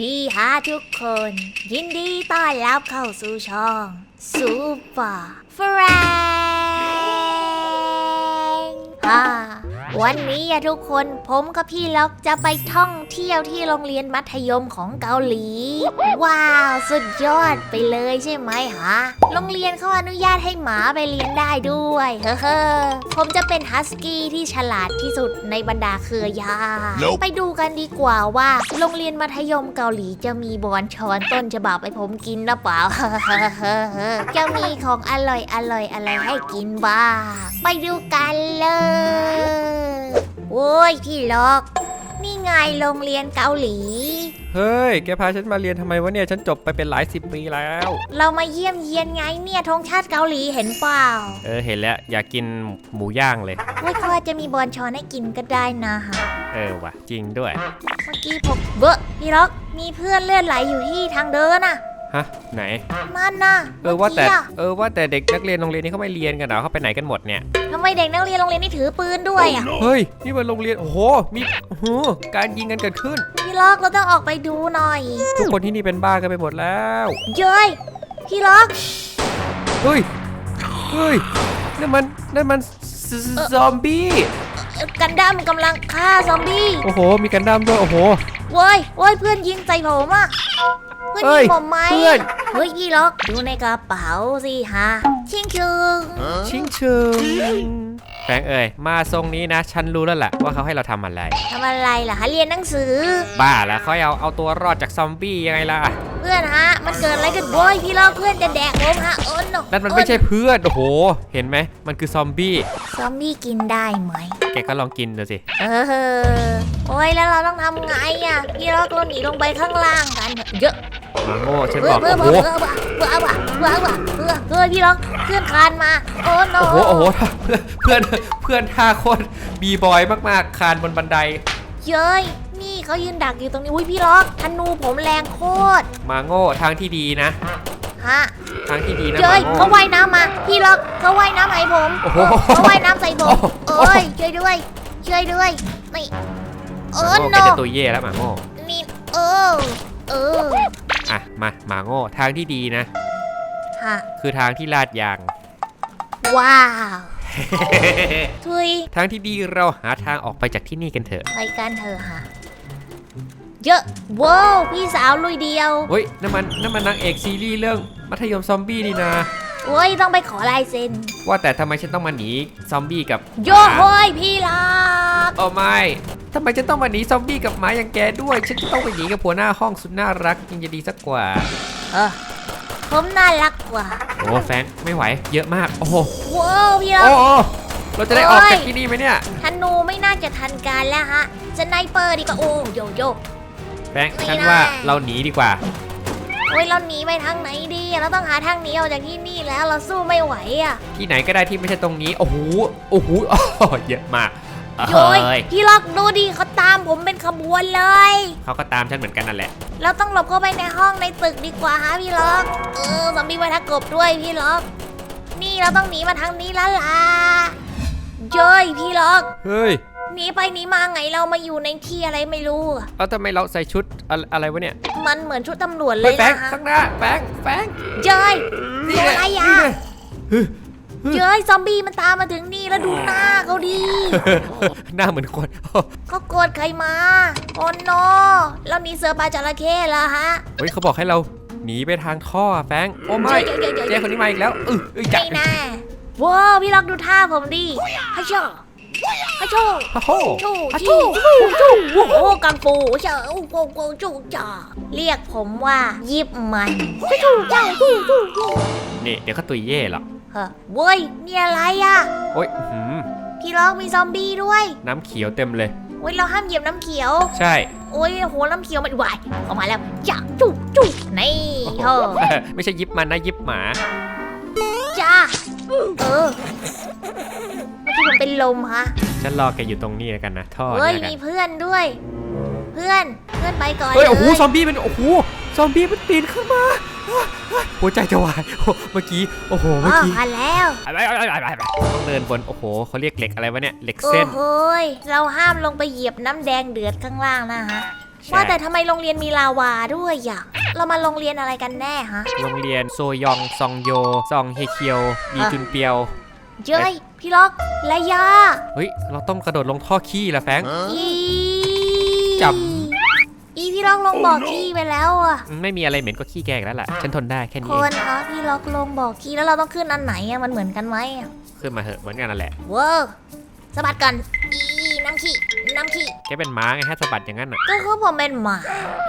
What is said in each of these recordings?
ดีฮะทุกคน ยินดีต้อนรับเข้าสู่ช่องซูเปอร์แฟรงฮ่า วันนี้อะทุกคนผมกับพี่ล็อกจะไปท่องเที่ยวที่โรงเรียนมัธยมของเกาหลี ว้าว สุดยอดไปเลยใช่ไหมฮะ โรงเรียนเขาอนุญาตให้หมาไปเรียนได้ด้วย เฮ้อๆผมจะเป็นฮัสกี้ที่ฉลาดที่สุดในบรรดาเครือญาติ Nope ไปดูกันดีกว่าว่า โรงเรียนมัธยมเกาหลีจะมีบอนชอนต้นฉบับให้ผมกินหรือเปล่า จะมีของอร่อยอร่อยๆอะไรให้กินบ้าง ไปดูกันเลย โอ้ยพี่ล็อก นี่ไงโรงเรียนเกาหลี เฮ้ย แกพาฉันมาเรียนทำไมวะเนี่ย ฉันจบไปเป็นหลายสิบปีแล้ว เรามาเยี่ยมเยียนไงเนี่ยธงชาติเกาหลีเห็นเปล่าเออ เห็นแล้ว อยากกินหมูย่างเลย ว่าเขาอาจจะมีบอลชอนให้กินก็ได้นะฮะ เออว่ะ จริงด้วย เมื่อกี้ผมเบอะพี่ล็อก มีเพื่อนเลือดไหลอยู่ที่ทางเดินน่ะ ฮะไหนนั่นน่ะเออว่าแต่มื่กี้ะเออว่าแต่เด็กนักเรียนโรงเรียนนี้เขาไม่เรียนกันเหรอเขาไปไหนกันหมดเนี่ยทำไมเด็กนักเรียนโรงเรียนนี่ถือปืนด้วยอะเฮ้ยนี่มันโรงเรียนโอ้โหมีโอ้โหการยิงกันเกิดขึ้น พี่ล็อกเราต้องออกไปดูหน่อย ทุกคนที่นี่เป็นบ้ากันไปหมดแล้วเย้ยพี่ล็อกเฮ้ยเฮ้ยนั่นมันนั่นมันซซอมบี้เอ่อกันดั้มกำลังฆ่าซอมบี้โอ้โหมีกันดั้มด้วยโอ้โหโว้ยโว้ยเพื่อนยิงใส่ผมอะ เพื่อนเฮ้ยิยงผมไหมเพื่อนเฮ้ยพี่ล็อกดูในกระเป๋าสิฮะ ชิงชืงชิงเชิงแฟรงค์เอ่ยมาทรงนี้นะ ฉันรู้แล้วแหละว่าเขาให้เราทำอะไร ทำอะไรล่ะฮะเรียนหนังสือ บ้าแล้วเขาให้เอาเอาตัวรอดจากซอมบี้ยังไงล่ะเพื่อนฮะ มันเกิดอะไรกันบอยพี่ล่อเพื่อนจะแดกผมฮะโอ้นนั่นมันไม่ใช่เพื่อนโอ้โห เห็นไหม มันคือซอมบี้ ซอมบี้กินได้ไหม แกก็ลองกินดูสิ เออ โอ้ยแล้วเราต้องทำไงอะ พี่ล่อเราหนีลงไปข้างล่างกัน เยอะมาโง่ฉันบอกเพื่อโอ้เพื่อโห เพื่อเพื่อเพื่อเพื่อเพื่อเพื่อพี่ล่อเพื่อนคานมา โอ้นโอ้โห โอ้โห เพื่อน เพื่อนท่าโคตรบีบอยมากๆ คานบนบันได เย้ เขายืนดักอยู่ตรงนี้อุ้ยพี่ล็อกธนูผมแรงโคตรมาโง่ทางที่ดีนะ ฮะทางที่ดีนะเย้มายโง่เขาว่ายน้ำมา พี่ล็อกเขาว่ายน้ำให้ผมโอ้โหเขาว่ายน้ำใส่ผมโอ้โห เอ้ยช่วยด้วยช่วยด้วยนี่เอมาอโง่โนแกจะตัวเย่แล้วมาโง่นี่เออเอออะมามาโง่ทางที่ดีนะ ฮะคือทางที่ลาดยาง ว้าวทุยทางที่ดีเราหาทางออกไปจากที่นี่กันเถอะ ไปกันเถอะฮะ เยอะว้าวพี่สาวลุยเดียวเฮ้ยนั่นมันนั่นมันนางเอกซีรีส์เรื่องมัธยมซอมบี้นี่นะโอ้ยต้องไปขอลายเซ็นว่าแต่ทำไมฉันต้องมาหนีซอมบี้กับโยโฮยพี่ลักโอ้ไม่ทำไมฉันต้องมาหนีซอมบี้กับหมาอย่างแกด้วย ฉันจะต้องไปหนีกับหัวหน้าห้องสุดน่ารักยังจะดีสักกว่า เออผมน่ารักกว่า โอ้แฟนไม่ไหว เยอะมาก โอ้โหว้าวพี่ลัโอ้กโหเราจะได้ออกโอ้ยจากที่นี่ไหมเนี่ยธนูไม่น่าจะทันการแล้วฮะสไนเปอร์ดีกว่าโอ้โยโย แฟนไม่ฉันได้ว่าเราหนีดีกว่าโอ้ยเราหนีไปทางไหนดีอะเราต้องหาทางหนีออกจากที่นี่แล้วเราสู้ไม่ไหวอะที่ไหนก็ได้ที่ไม่ใช่ตรงนี้โอ้โหโอ้โหอ้อเยอะมากโยยเอ้ยพี่ลักดูดิเขาตามผมเป็นขบวนเลยเขาก็ตามฉันเหมือนกันนั่นแหละ เราต้องหลบเข้าไปในห้องในตึกดีกว่าฮะพี่ล็อกเออซอมบี้ไว้ทักกบด้วยพี่ล็อก นี่เราต้องหนีมาทางนี้แล้วล่ะเย้ยพี่ล็อกเฮ้ยห นีไปหนีมาไงเรามาอยู่ในที่อะไรไม่รู้อะเอาทำไมเราใส่ชุดอะไรอะไรวะเนี่ยมันเหมือนชุดตำรวจเลเฮ้ยยแฟงนะฮะข้างหน้าแฟงแฟงเย้ยนี่ตัวไงอะไรนี่อะไง เย้ยซอมบี้มันตามมาถึงนี่แล้วดูหน้าเขาดีหน้าเหมือนคน เขาโกรธใครมาโอ้โนเราหนีเสือปลาจระเข้แล้วฮะ เฮ้ยเขาบอกให้เราหนีไปทางท่อแฟงโอ้ไม่เจ๊เจ๊เจ๊เจ๊คนนี้มาอีกแล้วเออเออจับไม่น่าว้าวพี่ล็อกดูท่าผมดิฮัชโช ฮัชโชโอ้โหชูฮัชชีชูชูโอ้โหกังฟูเฉาโอ้โหโกจูจ่าเรียกผมว่ายิบมันชูจ้าชูชูชูนี่เดี๋ยวเขาตุยเย่หรอกเฮ้ยเว้ยนี่อะไรอะโอ้ยอื้อหือพี่ล็อกมีซอมบี้ด้วย น้ำเขียวเต็มเลยโอ้ยเราห้ามเหยียบน้ำเขียว ใช่โอ้ยโหน้ำเขียวมันวายออกมาแล้วจ้าจูจูนี่เธอไม่ใช่ยิบมันนะยิบหมาจ้าเออ เมื่อกี้ผมเป็นลมฮะฉันรอแกอยู่ตรงนี้แล้วกันนะท่อเฮ้ยนี่แล้วกัมีนเพื่อนด้วย เพื่อนเพื่อนไปก่อนเฮ้ยโอ้โหลซอมบี้เป็นโอ้โหซอมบี้มันปีนขึ้นมาหัวใจจะวายโอ้เมื่อกี้โอ้โหเมื่ออ๋อกี้ผ่านแล้วต้องเดินบนโอ้โหเขาเรียกเหล็กอะไรวะเนี่ยเหล็กโอ้เส้น โหยเราห้ามลงไปเหยียบน้ำแดงเดือดข้างล่างนะฮะว่าแต่ทำไมโรงเรียนมีลาวาด้วยอะเรามาโรงเรียนอะไรกันแน่ฮะโรงเรียนโซยองซองโยซองเฮเคียวมีจุนเปียว เย้ย พี่ล็อกและยาเฮ้ย เราต้องกระโดดลงท่อขี้ละแฟรงค์อีจอีพี่ล็อกลงบอกขี้ไปแล้วอะ ไม่มีอะไรเหม็นก็ขี้แกอีกแล้วล่ะ ฉันทนได้แค่นี้คเองนคะพี่ล็อกลงบอกขี้แล้วเราต้องขึ้นอันไหนอะมันเหมือนกันไหมอะขึ้นมาเหอะเหมือนกันนั่นแหละ เวอร์สะบัดกันอีน้ำ ขี้น้ำขี้แกเป็นม้าไงฮะสะบัดอย่างนั้นอะ ก็คือผมเป็นหมา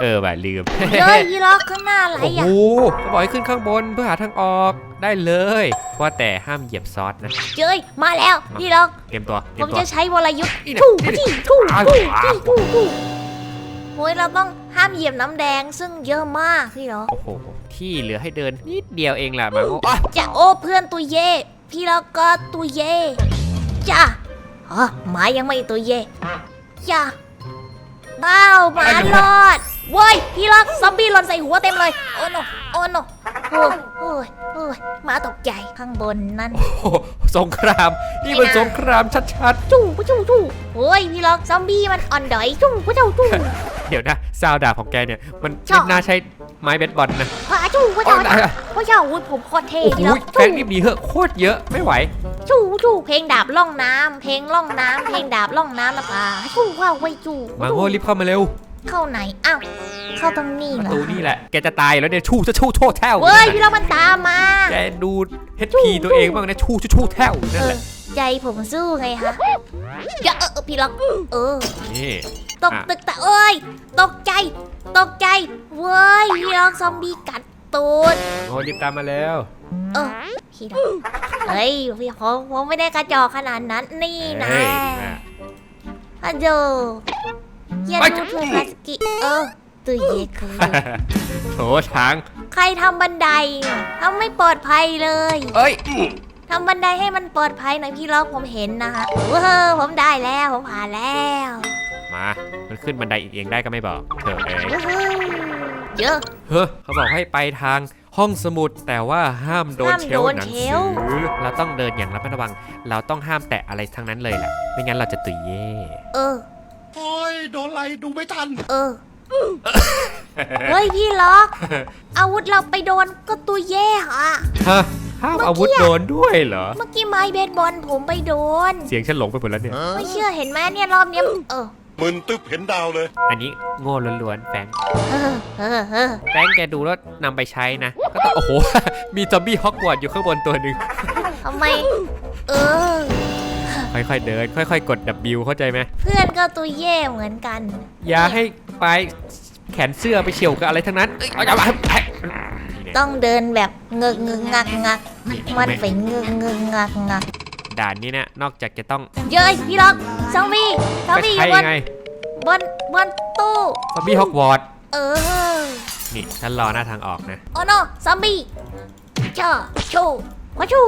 เออว่ะลืม เย้ยพี่ล็อกข้างหน้าอะไรโอ้โหอะเขาบอกให้ขึ้นข้างบนเพื่อหาทางออกได้เลย ว่าแต่ห้ามเหยียบซอสนะ เย้ยมาแล้วพี่ล็อกเตรียมตัว เตผรียมมตัว จะใช้วรยุทธ์นี่เนี่ยทู่นี่เนี่ยที่ทู่อ้าวทู่อ้าว ที่ทู่ทู่โอ้ยเราต้องห้ามเหยียบน้ำแดงซึ่งเยอะมากพี่ล็อกโอ้โห ที่เหลือให้เดินนิดเดียวเองแหละมาโง่อะจะโอ้เพื่อนตัวเย่พี่ล็อกก็ตัวเย่จ้า อ๋อหมายังไม่ตัวเย่จ้าบ้าวหมารอดเว้ยพี่ล็อกซอมบี้หล่นใส่หัวเต็มเลย โอ้โนโอ้โนโอ้ยโอ้ยโอ้ยหมาตกใจข้างบนนั่น โอ้โหสงคราม นี่มันสงครามชัดจู่ผู้จู่จู่โอ้ยพี่ล็อกซอมบี้มันอ่อนดอยจู่ผู้จู่จู่ ๆ เดี๋ยวนะ ซาวดาบของแกเนี่ย มันชอบไม่น่าใช้ ไม้เบสบอลนะ พาจู่ผู้โอ้จู่ยได้อะผู้จู่อุ้ยผมโคตรเท่โอ้โหพี่ล็อกแฟนรีบหนีเหอะโคตรเยอะไม่ไหว จู่จู่เพลงดาบล่องน้ำเพลงล่องน้ำเพลงดาบล่องน้ำนะพาจู่ว้าวไว้จู่มาโง่รีบเข้ามาเร็ว เข้าไหนอ้าวเข้าตรงนี้ประเหรอตูนี่แหละ แกจะตายแล้วเนี่ยชู้จะชู้โชว์แท้วเว้ยพี่ล็อกมันตามมา แกดูเฮดพีตัวเองบ้างนะชู้ชู้แท้วนั่นเอแหอละใจผมสู้ไงฮะอย่าเออเออพี่ล็อกเออ นี่ ตกตึกแต่เอ้ย ตกใจ ตกใจ เว้ยพี่ล็อกซอมบี้กัดตูดโง่รีบตามมาแล้ว เออพี่ดอกเฮ้ยพี่ผมผมไม่ได้กระจอกขนาดนั้นนี่นะเฮ้ยดีมากอะโดเฮียเอ้ยดูเธอคาสกิเออตัวเยคือโถช้าง ใครทำบันไดเนี่ยทำไม่ปลอดภัยเลยเอ้ยทำบันไดให้มันปลอดภัยหน่อยพี่ล็อกผมเห็นนะคะเว้อผมได้แล้วผมผ่านแล้ว มา มันขึ้นบันไดเองได้ก็ไม่บอกเถอะเอ้ยเว้อเยอะ เฮ้อเขาบอกให้ไปทางห้องสมุดแต่ว่าห้ามโดนห้ามเชโดลฟ์นหนังเชสืลอฟ์เราต้องเดินอย่างระมัดระวัง เราต้องห้ามแตะอะไรทั้งนั้นเลยแหละไม่งั้นเราจะตุยเย่เออ โอ้ยโดนอะไรดูไม่ทัน เออ เฮ้ยพี่ล็อกอาวุธเราไปโดนก็ตัวแย่อะฮะห้ามเมื่อกี้ อาวุธโดนด้วยเหรอ เมื่อกี้ไม้เบสบอลผมไปโดน เสียงฉันหลงไปหมดแล้วเนี่ย ไม่เชื่อเห็นไหมเนี่ยรอบเนี้ยเออ มึนตึ๊บเห็นดาวเลย อันนี้โง่ล้วนๆแฟรงค์เออเออเออแฟรงค์แกดูแล้วนำไปใช้นะ ก็ต้องโอ้โห มีซอมบี้ฮอกวอตส์อยู่ข้างบนตัวหนึ่ง ทำไม เออ ค่อยๆเดิน ค่อยๆ กด W เข้าใจไหม เพื่อนก็ตัวแย่เหมือนกัน อย่าให้ปลายแขนเสื้อไปเฉียวกับอะไรทั้งนั้นเอ้ยเอาอย่ามานี่เนี่ยต้องเดินแบบเงึกงึกงักงักนี่มันไม่ไปเงึกงึกงักงักด่านนี้เนี่ยนอกจากจะต้อง เย้ยพี่ล็อก ซอมบี้ซอมไปบี้อใช้ยู่บยันงไงบนบนตู้ ซอมบี้ฮอกวอตส์เออ นี่ฉันรอหน้าทางออกนะ โอ้โนซอมบี้ช่อชูวาชู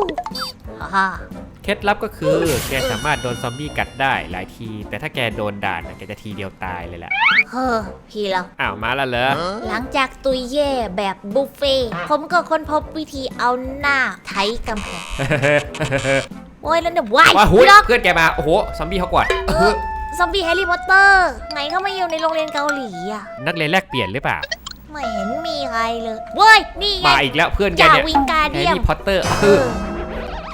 ฮ่าเคล็ดลับก็คือแกสามารถโดนซอมบี้กัดได้หลายที แต่ถ้าแกโดนด่านน่ะแกจะทีเดียวตายเลยแหละ เฮ้อพี่ล็อกอ้าวมาแล้วเหรอ หลังจากตุยแย่แบบบุฟเฟ่ต์ผมก็ค้นพบวิธีเอาหน้าไถกำแพง โอ้ยแล้วเนี่ยว้ายว่าหุยพี่ล็อกเพื่อนแกมา โอ้โหซอมบี้ฮอกวอตส์เออซอมบี้แฮร์รี่พอตเตอร์ ไหนเขาไม่อยู่ในโรงเรียนเกาหลีอะ นักเรียนแลกเปลี่ยนหรือเปล่า ไม่เห็นมีใครเลยเว้ยนี่ไงมาอีกแล้วเพื่อนแกจ่าเนี่ยวิงการแฮเดีร์ยมรี่พอตเตอร์เออ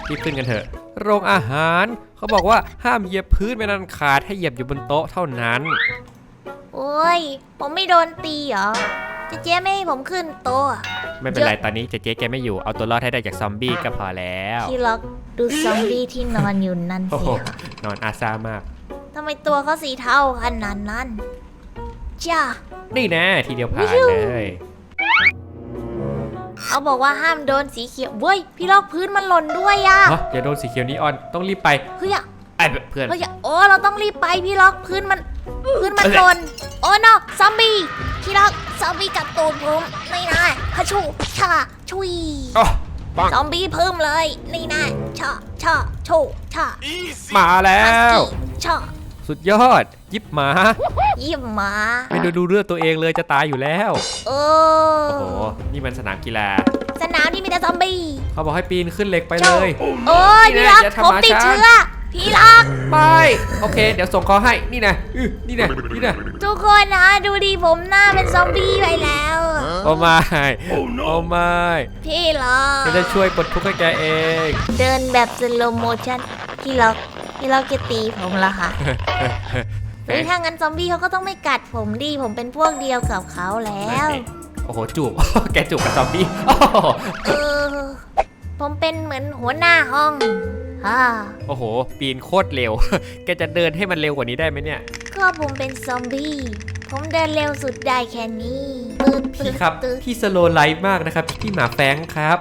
รีบขึ้นกันเถอะ โรงอาหารเขาบอกว่าห้ามเหยียบพื้นเป็นอันขาดให้เหยียบอยู่บนโต๊ะเท่านั้น โอ้ย ผมไม่โดนตีเหรอ เจ๊เจ๊ไม่ให้ผมขึ้นโต๊ะอะไม่เป็นไรตอนนี้เจ๊เจ๊แกไม่อยู่ เอาตัวรอดให้ได้จากซอมบี้ก็พอแล้วพี่ล็อกดูซอมบี้ที่นอนอยู่นั่นโอ้สิโหคะนอนอาซามาก ทำไมตัวเขาสีเทาขนาดนั้นจ้า นี่แน่ทีเดียวผ่านวิวเลยเขาบอกว่าห้ามโดนสีเขียวเว้ยพี่ล็อกพื้นมันหล่นด้วยอะฮะอย่าโดนสีเขียวนีออนต้องรีบไปเฮ้ยอะ ไอ้เพื่อนเฮ้ยอะโอ้เราต้องรีบไปพี่ล็อกพื้นมันพื้นมันเอ้ยหล่นโอ้โนซอมบี้พี่ล็อกซอมบี้กัดตูดผมนี่นะฮัชชูชาชุยอ๋อซอมบี้เพิ่มเลยนี่นะชาชาโชชามาแล้ฮัสว กี้ชาสุดยอด ยิบหมาเยี่ยมหมาไม่ดูดูเลือดตัวเองเลยจะตายอยู่แล้ว เอโอ้โหอนี่มันสนามกีฬา สนามที่มีแต่ซอมบี้ เขาบอกให้ปีนขึ้นเหล็กไปเลย โอ้ยนี่พี่แหรัละกอย่าทำผมหมาติดฉันเชื้อ พี่พี่ล็อกไม่โอเค เดี๋ยวส่งคอให้นี่นะอื้อนี่นะนี่นะทุกคนนะดูดิผมหน้าเป็นซอมบี้ไปแล้ว โอ้ไม่โอ้ไม่พี่ล็อกฉันจะช่วยปลดทุกข์ให้แกเองเดินแบบสโลโมชั่นพี่ล็อกพี่ล็อกจะตีผมเหรอคะเฮ้ยถ้างั้นซอมบี้เขาก็ต้องไม่กัดผมดิผมเป็นพวกเดียวกับเขาแล้ว โอ้โหจูบแกจูบกับซอมบี้โอ้โหเออผมเป็นเหมือนหัวหน้าห้อง ฮ่าโอ้โห ปีนโคตรเร็ว แกจะเดินให้มันเร็วกว่านี้ได้ไหมเนี่ย ก็ผมเป็นซอมบี้ ผมเดินเร็วสุดได้แค่นี้ตืดตืพี่ดครับตืดพี่สโลไลฟ์มากนะครับ พี่หมาแฟรงค์ครับ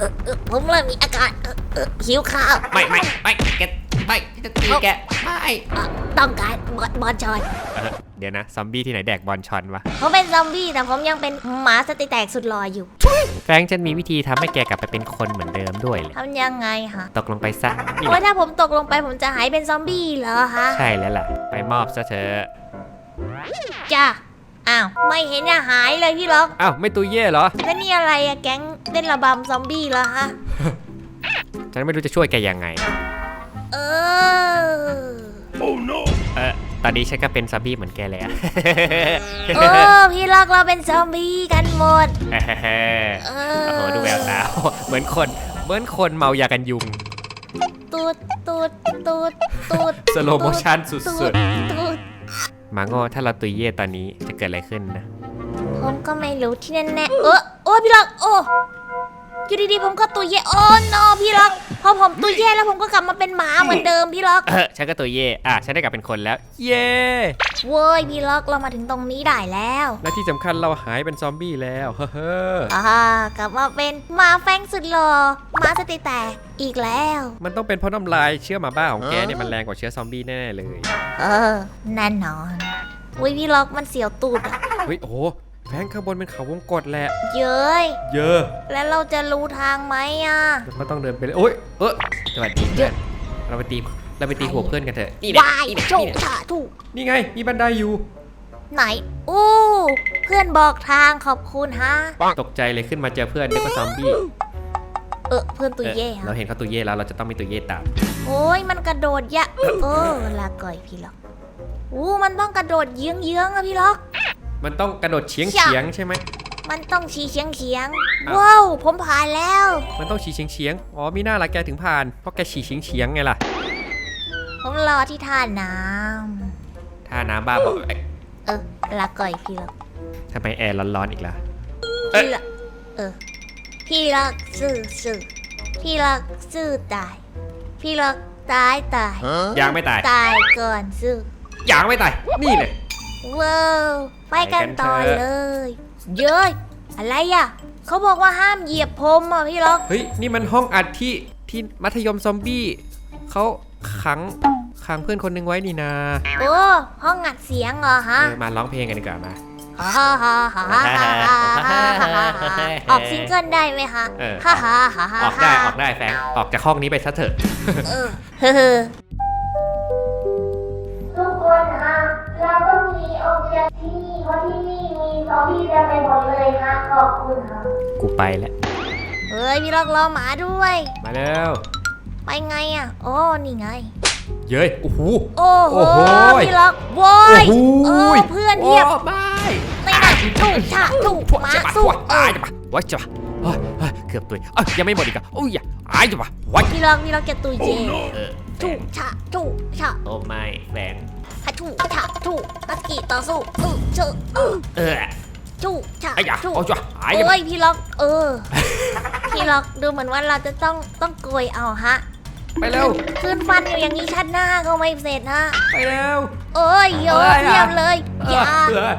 เออผมเริ่มมีอาการเออเออหิวข้าว ไม่ไม่ไม่แกไม่จะตีแกไม่อะต้องการบอลบอลชอน เออเดี๋ยวนะ ซอมบี้ที่ไหนแดกบอลชอนวะผมเป็นซอมบี้แต่ผมยังเป็นหมาสติแตกสุดหล่ออยู่แฟรงค์ฉันมีวิธีทำให้แกกลับไปเป็นคนเหมือนเดิมด้วยเลย ทำยังไงฮะตกลงไปซะนี่โอ้ยถ้าผมตกลงไปผมจะหายเป็นซอมบี้เหรอฮะใช่แล้วล่ะ ไปมอบซะเถอะจ้าอ้าวไม่เห็นจะหายเลยพี่ล็อกอ้าวไม่ตุยเย่เหรอ แล้วนี่อะไรอะแก๊งเต้นระบำซอมบี้เหรอฮะฉันไม่รู้จะช่วยแกยังไง เออเอ อตอนนี้ฉันก็เป็นซอมบี้เหมือนแกเลยอะ เออพี่ล็อกเราเป็นซอมบี้กันหมด เออโอ้โหดูแววตาเหมือนคนเหมือนคนเมายากันยุง ตูดตูดตูดตูด Slow motion สุดๆ ตูตูดมาโง่ถ้าเราตุยเย่ตอนนี้จะเกิดอะไรขึ้นนะ ผมก็ไม่รู้ที่แน่ๆเออโอ้พี่ล็อกโอ้อยู่ดีๆผมก็ตัวแย่โอ้นอพี่ล็อก พอผมตัวแย่แล้วผมก็กลับมาเป็นหมาเหมือนเดิมพี่ล็อกเออฉันก็ตุยเย่อะฉันได้กลับเป็นคนแล้ว เย่เว้ยพี่ล็อกเรามาถึงตรงนี้ได้แล้วและที่สำคัญเราหายเป็นซอมบี้แล้วเฮ้ออ่ากลับมาเป็นหมาแฟงสุดหล่อหมาสติแตกอีกแล้ว มันต้องเป็นเพราะน้ำลายเชื้อหมาบ้าของแกเนี่ยมันแรงกว่าเชื้อซอมบี้แน่ๆเลย เออแน่นอนอุ้ยพี่ล็อกมันเสียวตูดอะเฮ้ยโอ้โห แฟงข้างบนเป็นเขาวงกตแหละ เย้ยเยอะแล้วเราจะรู้ทางไหมอะเราก็ต้องเดินไปเลยโอ้ยเออสวัสดีเพื่อนเราไปตีเราไปตีหัวเพื่อนกันเถอะนี่นะวายนี่นะโชนี่กนะฉาถูก นี่ไงมีบันไดอยู่ ไหน อู้ เพื่อนบอกทางขอบคุณฮะ ตกใจเลยขึ้นมาเจอเพื่อนนึกว่าซอมบี้เออเพื่อนตัวเย่เราฮะเห็นเขาตัวเย่แล้วเราจะต้องมีตัวเย่ตามโอ้ยมันกระโดดยะเออลาก่อยพี่ล็อกอู้มันต้องกระโดดเยื้องเยื้องๆอะพี่ล็อก มันต้องกระโดดเฉียงจ้ะเฉียงใช่ไหมมันต้องชี้เฉียงเฉียงอ้าวว้าวผมผ่านแล้ว มันต้องฉีเฉียงเฉียงอ๋อมีหน้าละแกถึงผ่านเพราะแกฉีเฉียงเฉียงไงล่ะผมรอที่ท่าน้ถ้าน้ำบ้าบอกเอ้ยำเออลาก่อยพี่ล็อกทำไมแอร์ร้อนๆอีกล่ะพี่ล็อกเออพี่ล็อกซื่อซื่อพี่ล็อกซื่อตาย พี่ล็อกตายตายยังไม่ตาย ตายก่อนซื่อยังไม่ตายนี่เลย ว้าวไปกันต่อเลย เย้ยอะไรอะเขาบอกว่าห้ามเหยียบพรมอะพี่ล็อกเฮ้ยนี่มันห้องอัดที่ที่มัธยมซอมบี้เขาขังขังเพื่อนคนนึงไว้นี่นาโอ้ห้องอัดเสียงเหรอฮะมาร้องเพลงกันดีกว่ามาออกซิงเกิลได้ไหมคะออกได้ออกได้แฟงออกจากห้องนี้ไปซะเถอะ จากที่นี่เพราะที่นี่มีซอมบี้เต็มไปหมดเลยฮะขอบคุณครับกูไปแล้ว เฮ้ยพี่ล็อกรอหมาด้วย มาแล้วไปไงอะโอ้นี่ไง เย้ยโอ้โห โอ้โหโอ้โหพี่ล็อกโว้โอ้ยโห เออเพื่อนเทียบโไม่ ไม่ได้ถูกฉะถูกหมาจะมาสู้ตัวอ้ายจะมาว้ายจะมาเฮ้ยเฮ้ยเกือบตุยเอ้ยยังไม่หมดอีกอะโอ้ยอย่าอ้ายจะมาว้ายพี่ล็อกพี่ล็อกจะตุยเจเออแฟถูงกฉะถูกฉะโอ้ไม่แฟง อะถูกฉะถูกนักกีต่อสู้เออเจอเออเออถูกฉะไอ้ยาถูกโอ้ยจ้ะอ้ายจะมาโอ้ยพี่ล็อกเออ พี่ล็อกดูเหมือนว่าเราจะต้องต้องโกยเอาฮะไปเร็วคืนฟันอยู่อย่างนี้ชัดหน้าก็ไม่เสร็จฮะไปเร็วโอ้ยเยอะอะไรอะเทียบเลยอย่าเออ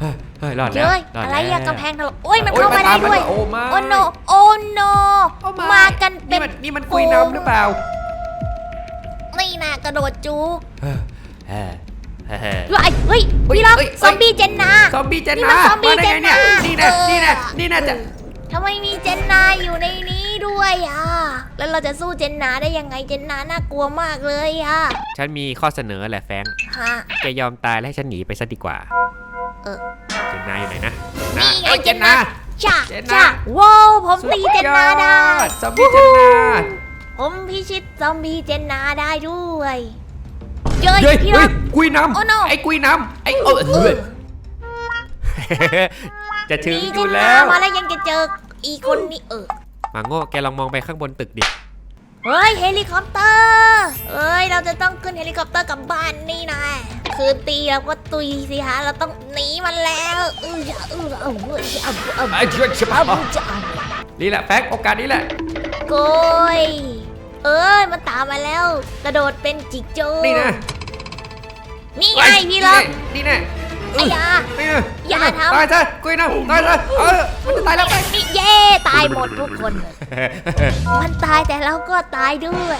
เฮ้ยเฮ้ยรอดแล้วเย้ยรดอะไรแล้วอะกำแพงถล่มโอ้ยมันโอ้ยเข้ามามันได้ตามมาด้วยโอ้ไม่โอ้โนโอ้โนโอ้ไมากันเป็นี่นมันนี่มันกุยน้ำหรือเปล่านี่น่ะกระโดดจุก เฮ้ยเฮ้ยเฮ้ยเฮ้ยเฮ้ยเฮ้ยพี่ล็อกเฮ้ย ซอมบี้เจนนา ซอมบี้เจนนี่นามันซอมบี้มาได้ไงเนี่ยเจนนานี่นะเออนี่นะนี่นะจะทำไมมีเจนนาอยู่ในนี้ด้วยอะ แล้วเราจะสู้เจนนาได้ยังไงเจนนาน่ากลัวมากเลยอะฉันมีข้อเสนอแหละแฟรงค์ฮะ แกยอมตายแล้วให้ฉันหนีไปซะดีกว่าเออ เจนนาอยู่ไหนนะนี่ไงอ้ย เจนนา จ้าเจนนา จ้าว้าวผมตีเจนนาได้ สุยอซอมบี้เจนนา ผมพิชิตซอมบี้เจนนาได้ด้วย เย้ยเฮ้ยพี่เฮ้รัยก กุยน้โอ้ no ำไอ้กุยน้ำไอ้เออเฮ้ยจะถึงนี่อเจยู่นแล้นาวมาแล้วยังจะเจออีคนนี้เออมาโง่แกลองมองไปข้างบนตึกดิ เฮ้ยเฮลิคอปเตอร์เอ้ยเราจะต้องขึ้นเฮลิคอปเตอร์กลับบ้านนี่นะคือตีเราก็ตุยสิฮะเราต้องหนีมันแล้วเอออย่าเออเออเอออย่าเออเออไอ้เชื่อชิบเอาหายจะเอานี่แหละแฟกโอกาสนี้แหละ โกยเอ้ยมันตามมาแล้ว กระโดดเป็นจิกโจ้นี่นะ นี่ไงพี่ล็อกนี่แน่ไอ้ยา นี่นะอย่าทำ ตายซะกุยน้ำตายซะเออมันจะตายแล้วไปนี่เย่ตายหมดทุกคนเลยมันตายแต่เราก็ตายด้วย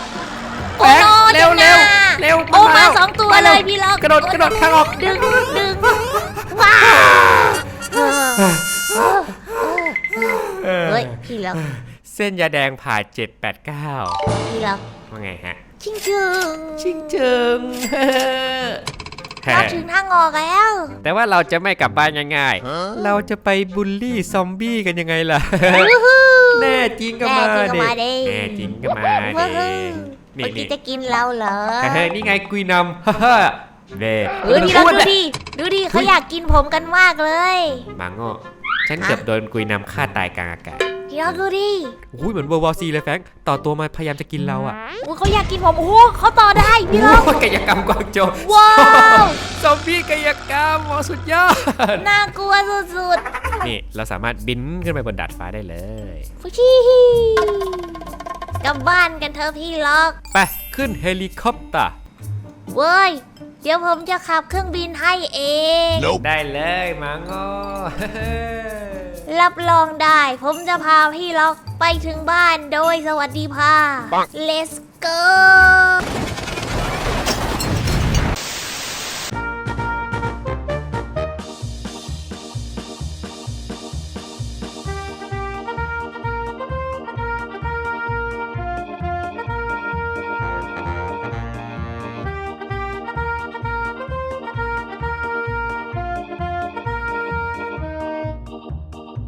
โอ้แฟกโนเร็วเจเร็วนนาเร็วโอ้มาแล้วสองตัวไปเลร็ยพี่ล็อกกระโดดกระโดดทางออกดึงดึงว้าวเฮ้ยพี่ล็อกเส้นยาแดงผ่า789พี่ล็อกว่าไงฮะ ชิงชิงชิงเชิง เราถึงทางออกแล้ว แต่ว่าเราจะไม่กลับบ้านง่ายๆ เราจะไปบูลลี่ซอมบี้กันยังไงล่ะวู้ฮู้แน่จริงก็มาแน่จริงก็มาดิแน่จริงก็มาวู้ฮู้ดินี่เมื่อกี้นี่จะกินเราเหรอเฮ้ยนี่ไงกุยนำฮ่าฮ่าเด้เออดีแล้วดูดิดูดิเขาอยากกินผมกันมากเลยมาโง่ฉันเกือบโดนกุยนำฆ่าตายกลางอากาศ พี่เราดูดิอุ้ยเหมือนเวอร์วอซีเลยแฟรงค์ต่อตัวมาพยายามจะกินเราอะโอ้ยเขาอยากกินผมโอ้โหเขาต่อได้พี่เราโอ้ยกายกรรมกวางโจวว้าวซอมบี้กายกรรมหมอสุดยอด น่ากลัวสุดนี่ เราสามารถบินขึ้นไปบนดาดฟ้าได้เลย ๆฟูชี่กลับบ้านกันเถอะพี่ล็อก ไป ขึ้นเฮลิคอปเตอร์ เว้ย เดี๋ยวผมจะขับเครื่องบินให้เอง Nope ได้เลยมาโง่ รับรองได้ ผมจะพาพี่ล็อกไปถึงบ้านโดยสวัสดิภาพปัง Let's go